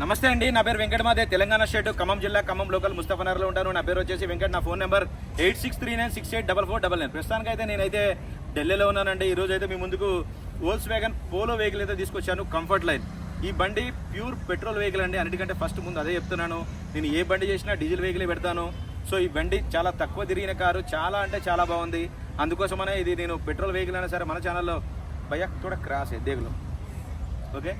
నమస్తే అండి నా పేరు వెంకటమాదే తెలంగాణ స్టేట్ ఖమ్మం జిల్లా ఖమ్మం లోకల్ ముస్తఫనగర్లో ఉంటాను. నా పేరు వచ్చేసి వెంకట్ నా phone number eight six three nine six eight double four double nine. ప్రస్తుతానికి అయితే నేనైతే ఢిల్లీలో ఉన్నానండి. ఈ రోజు అయితే మీ ముందుకు ఓల్స్ వ్యాగన్ పోలో వెహికల్ అయితే తీసుకొచ్చాను కంఫర్ట్ లైన్. ఈ బండి ప్యూర్ పెట్రోల్ వెహికల్ అండి. అన్నిటికంటే ఫస్ట్ ముందు అదే చెప్తున్నాను. నేను ఏ బండి చేసినా డీజిల్ వెహికల్ పెడతాను. సో ఈ బండి చాలా తక్కువ తిరిగిన కారు చాలా అంటే చాలా బాగుంది. అందుకోసమనే ఇది నేను పెట్రోల్ వెహికల్ అయినా సరే మన ఛానల్లో భయ కూడా క్రాస్ దేగులు. ఓకే?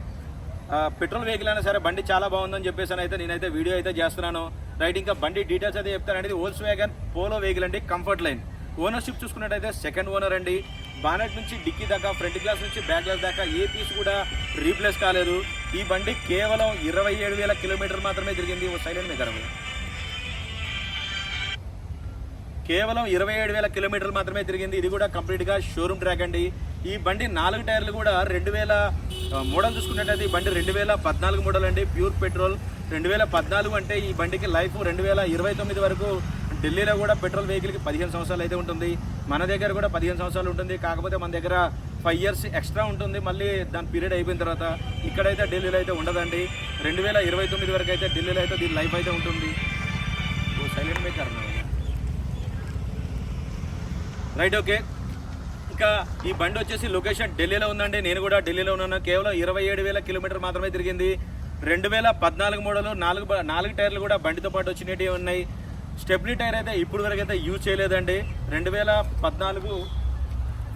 పెట్రోల్ వెహికల్ అయినా సరే బండి చాలా బాగుందని చెప్పేసి అని అయితే నేనైతే వీడియో అయితే చేస్తున్నాను. రైట్ ఇంకా బండి డీటెయిల్స్ అయితే చెప్తానండి ఓల్స్ వ్యాగన్ పోలో వెహికల్ అండి కంఫర్ట్ లైన్ ఓనర్షిప్ చూసుకున్నట్టయితే సెకండ్ ఓనర్ అండి. బానెట్ నుంచి డిక్కీ దాకా ఫ్రంట్ గ్లాస్ నుంచి బ్యాక్ గ్లాస్ దాకా ఏ పీస్ కూడా రీప్లేస్ కాలేదు. ఈ బండి కేవలం ఇరవై ఏడు వేల కిలోమీటర్ మాత్రమే తిరిగింది. ఓ సైలెంట్ మీద కేవలం ఇరవై ఏడు వేల కిలోమీటర్లు మాత్రమే తిరిగింది. ఇది కూడా కంప్లీట్గా షోరూమ్ ట్రాక్ అండి. ఈ బండి నాలుగు టైర్లు కూడా రెండు వేల మోడల్ చూసుకున్నట్టయితే ఈ బండి రెండు వేల పద్నాలుగు మోడల్ అండి. Pure petrol. రెండు వేల పద్నాలుగు అంటే ఈ బండికి లైఫ్ రెండు వేల ఇరవై తొమ్మిది వరకు ఢిల్లీలో కూడా పెట్రోల్ వెహికల్కి పదిహేను సంవత్సరాలు అయితే ఉంటుంది. మన దగ్గర కూడా పదిహేను సంవత్సరాలు ఉంటుంది. కాకపోతే మన దగ్గర ఫైవ్ ఇయర్స్ ఎక్స్ట్రా ఉంటుంది. మళ్ళీ దాని పీరియడ్ అయిపోయిన తర్వాత ఇక్కడైతే ఢిల్లీలో అయితే ఉండదండి. రెండు వేల ఇరవై తొమ్మిది వరకు అయితే ఢిల్లీలో అయితే దీని లైఫ్ అయితే ఉంటుంది. Silent maker right okay. ఇంకా ఈ బండి వచ్చేసి లొకేషన్ ఢిల్లీలో ఉందండి నేను కూడా ఢిల్లీలో ఉన్నాను కేవలం ఇరవై ఏడు వేల కిలోమీటర్ మాత్రమే తిరిగింది రెండు వేల పద్నాలుగు మోడల్ నాలుగు బ- నాలుగు టైర్లు కూడా బండితో పాటు వచ్చినవి ఉన్నాయి స్టెప్నీ టైర్ అయితే ఇప్పుడు వరకు అయితే యూజ్ చేయలేదండి రెండు వేల పద్నాలుగు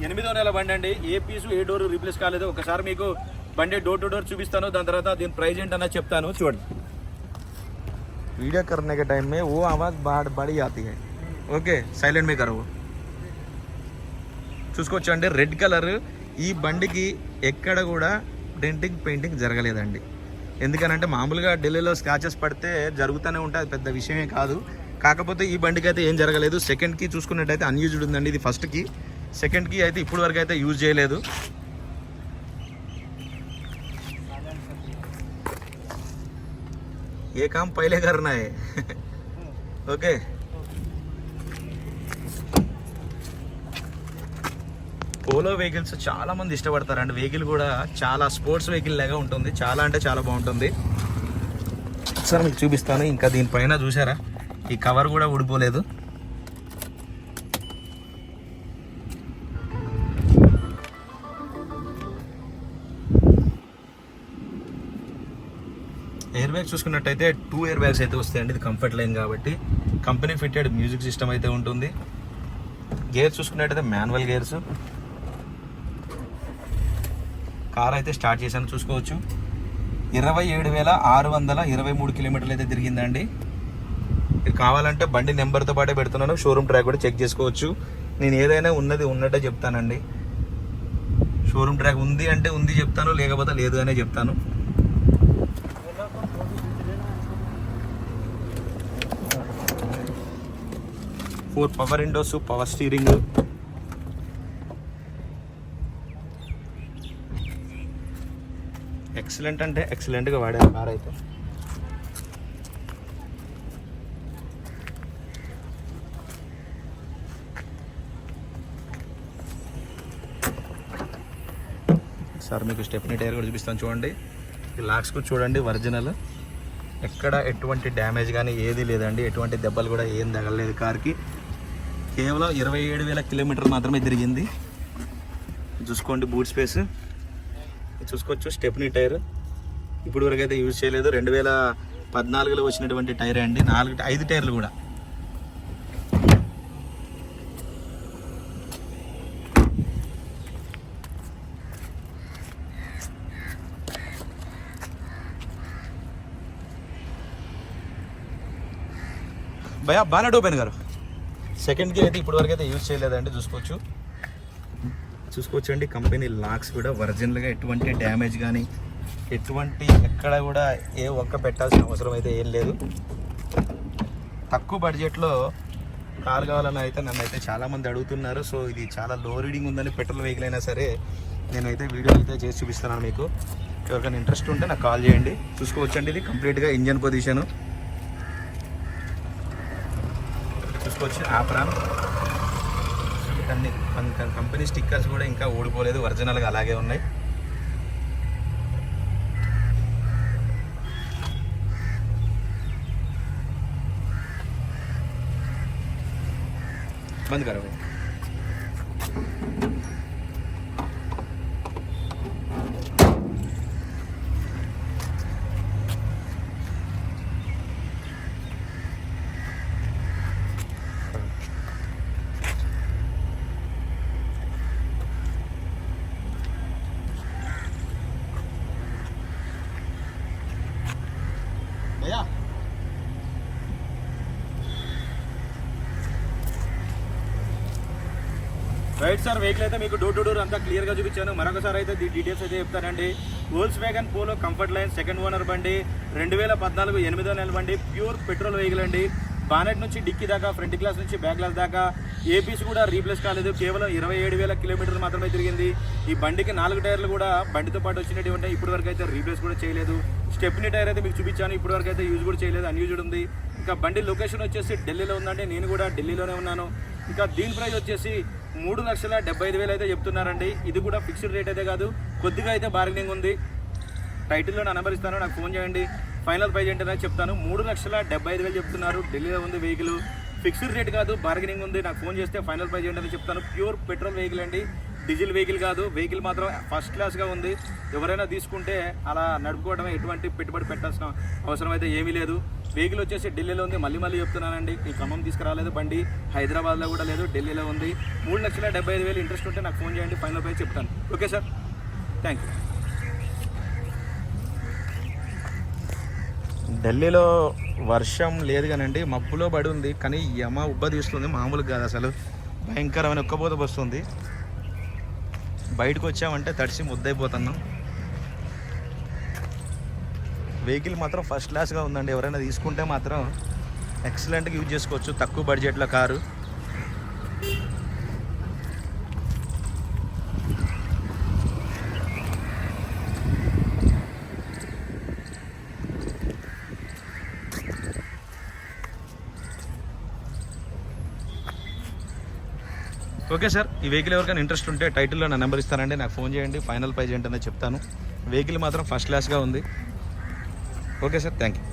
ఎనిమిదో నెల బండి అండి a piece a door replace కాలేదు ఒకసారి మీకు బండి డోర్ టు డోర్ చూపిస్తాను దాని తర్వాత దీని ప్రైస్ ఏంటన్నా చెప్తాను చూడండి वीडियो करने के टाइम में वो आवाज़ बाढ़ बड़ी आती है ఓకే సైలెంట్ మీ కరవు చూసుకోవచ్చు అండి రెడ్ కలర్. ఈ బండికి ఎక్కడ కూడా డెంటింగ్ పెయింటింగ్ జరగలేదండి. ఎందుకనంటే మామూలుగా ఢిల్లీలో స్క్రాచెస్ పడితే జరుగుతూనే ఉంటుంది పెద్ద విషయమే కాదు. కాకపోతే ఈ బండికి అయితే ఏం జరగలేదు. సెకండ్కి చూసుకున్నట్టయితే అన్యూజ్డ్ ఉందండి ఇది ఫస్ట్కి సెకండ్కి అయితే ఇప్పుడు వరకు అయితే యూజ్ చేయలేదు. ఏ కామ్ పైలే కర్నాయే ఓకే. పోలో వెహికల్స్ చాలా మంది ఇష్టపడతారు అండ్ వెహికల్ కూడా చాలా స్పోర్ట్స్ వెహికల్ లాగా ఉంటుంది. చాలా అంటే చాలా బాగుంటుంది. ఒకసారి మీకు చూపిస్తాను. ఇంకా దీనిపైన చూసారా ఈ కవర్ కూడా ఊడిపోలేదు. ఎయిర్ బ్యాగ్స్ చూసుకున్నట్టయితే టూ ఎయిర్ బ్యాగ్స్ అయితే వస్తాయండి. ఇది కంఫర్ట్ లైన్ కాబట్టి. కంపెనీ ఫిట్టెడ్ మ్యూజిక్ సిస్టమ్ అయితే ఉంటుంది. గేర్స్ చూసుకున్నట్టయితే మాన్యువల్ గేర్స్ కార్ అయితే స్టార్ట్ చేశాను చూసుకోవచ్చు. ఇరవై ఏడు వేల ఆరు వందల ఇరవై మూడు కిలోమీటర్లు అయితే తిరిగిందండి. మీరు కావాలంటే బండి నెంబర్తో పాటే పెడుతున్నాను. షోరూమ్ ట్రాక్ కూడా చెక్ చేసుకోవచ్చు. నేను ఏదైనా ఉన్నది ఉన్నట్టే చెప్తానండి. షోరూమ్ ట్రాక్ ఉంది అంటే ఉంది చెప్తాను లేకపోతే లేదు అనే చెప్తాను. Four power windows power steering. Excellent అంటే ఎక్సలెంట్గా వాడారు కార్ అయితే సార్ మీకు స్టెప్నీ టైర్ కూడా చూపిస్తాను చూడండి. లాక్స్కు కూడా చూడండి ఒరిజినల్ ఎక్కడ ఎటువంటి డ్యామేజ్ కానీ ఏది లేదండి. ఎటువంటి దెబ్బలు కూడా ఏం తగలలేదు కార్కి. కేవలం ఇరవై ఏడు వేల కిలోమీటర్ మాత్రమే తిరిగింది. చూసుకోండి బూట్ స్పేస్. చూసుకోవచ్చు. Stepney tyre. ఇప్పుడు వరకు అయితే యూజ్ చేయలేదు. రెండు వేల పద్నాలుగులో వచ్చినటువంటి టైర్ అండి. నాలుగు ఐదు టైర్లు కూడా. భయా బాగా ఓపెన్ గారు. సెకండ్కి అయితే ఇప్పుడు వరకు అయితే యూజ్ చేయలేదండి. చూసుకోవచ్చు. చూసుకోవచ్చండి. కంపెనీ లాక్స్ కూడా ఒరిజినల్గా ఎటువంటి డ్యామేజ్ కానీ ఎటువంటి ఎక్కడ కూడా ఏ ఒక్క పెట్టాల్సిన అవసరం అయితే ఏం లేదు. తక్కువ బడ్జెట్లో కార్ కావాలని అయితే నన్ను అయితే చాలామంది అడుగుతున్నారు. సో ఇది చాలా లో రీడింగ్ ఉందని పెట్రోల్ వెహికల్ అయినా సరే నేనైతే వీడియో అయితే చేసి చూపిస్తున్నాను మీకు. ఎవరికైనా ఇంట్రెస్ట్ ఉంటే నాకు కాల్ చేయండి. చూసుకోవచ్చండి ఇది కంప్లీట్గా ఇంజన్ పొజిషను. చూసుకోవచ్చు ఆప్రాన్ కానీ కంపెనీ స్టిక్కర్స్ కూడా ఇంకా ఊడిపోలేదు. ఒరిజినల్గా అలాగే ఉన్నాయి. బంద్ కరవు. రైట్ సార్ వెహికల్ అయితే మీకు డోర్ టు డోర్ అంతా క్లియర్గా చూపించాను. మరొకసారి అయితే దీ డీటెయిల్స్ అయితే చెప్తానండి. Volkswagen polo comfort line second owner బండి రెండు వేల పద్నాలుగు ఎనిమిదో నెల బండి ప్యూర్ పెట్రోల్ వెహికల్ అండి. బానెట్ నుంచి డిక్కీ దాకా ఫ్రంట్ గ్లాస్ నుంచి బ్యాక్ గ్లాస్ దాకా. ఏపీసీ కూడా రీప్లేస్ కాలేదు. కేవలం ఇరవై ఏడు వేల కిలోమీటర్లు మాత్రమే తిరిగింది. ఈ బండికి నాలుగు టైర్లు కూడా బండితో పాటు వచ్చినట్టు ఉంటాయి. ఇప్పటి వరకు అయితే రీప్లేస్ కూడా చేయలేదు. స్టెప్నీ టైర్ అయితే మీకు చూపించాను. ఇప్పటి వరకు అయితే యూజ్ కూడా చేయలేదు. అన్యూజ్డ్ ఉంది. ఇంకా బండి లొకేషన్ వచ్చేసి ఢిల్లీలో ఉందండి. నేను కూడా ఢిల్లీలోనే ఉన్నాను. ఇంకా దీని ప్రైస్ వచ్చేసి మూడు లక్షల డెబ్బై ఐదు వేలు అయితే చెప్తున్నారండి. ఇది కూడా ఫిక్స్డ్ రేట్ అయితే కాదు. కొద్దిగా అయితే బార్గెనింగ్ ఉంది. టైటిల్లో నా నెంబర్ ఇస్తాను నాకు ఫోన్ చేయండి. ఫైనల్ ప్రైజ్ ఏంటనే చెప్తాను. మూడు లక్షల డెబ్బై ఐదు వేలు చెప్తున్నారు. ఢిల్లీలో ఉంది వెహికల్. ఫిక్స్డ్ రేట్ కాదు బార్గెనింగ్ ఉంది. నాకు ఫోన్ చేస్తే ఫైనల్ ప్రైజ్ ఏంటని చెప్తాను. ప్యూర్ పెట్రోల్ వెహికల్ అండి. డీజిల్ వెహికల్ కాదు. వెహికల్ మాత్రం ఫస్ట్ క్లాస్గా ఉంది. ఎవరైనా తీసుకుంటే అలా నడుపుకోవడమే ఎటువంటి పెట్టుబడి పెట్టాల్సిన అవసరం అయితే ఏమీ లేదు. వెహికల్ వచ్చేసి ఢిల్లీలో ఉంది. మళ్ళీ మళ్ళీ చెప్తున్నానండి. ఈ ఖమ్మం తీసుకురాలేదు బండి. హైదరాబాద్లో కూడా లేదు. ఢిల్లీలో ఉంది. మూడు లక్షల డెబ్బై ఐదు వేలు ఇంట్రెస్ట్ ఉంటే నాకు ఫోన్ చేయండి. ఫైనల్ పై చెప్తాను. Okay sir. Thank you. ఢిల్లీలో వర్షం లేదు కానండి. మబ్బులో పడి ఉంది. కానీ యమ ఉబ్బ తీస్తుంది. మామూలు కాదు అసలు. భయంకరమైన ఒక్కపోత వస్తుంది. బయటకు వచ్చామంటే తడిసి ముద్దైపోతున్నాం. వెహికల్ మాత్రం ఫస్ట్ క్లాస్గా ఉందండి. ఎవరైనా తీసుకుంటే మాత్రం ఎక్సలెంట్గా యూజ్ చేసుకోవచ్చు. తక్కువ బడ్జెట్లో కారు. ఓకే సార్ ఈ వెహికల్ ఎవరికైనా ఇంట్రెస్ట్ ఉంటే టైటిల్లో నా నెంబర్ ఇస్తానండి. నాకు ఫోన్ చేయండి. ఫైనల్ ప్రైజ్ ఏంటనే చెప్తాను. వెహికల్ మాత్రం ఫస్ట్ క్లాస్గా ఉంది. Okay sir thank you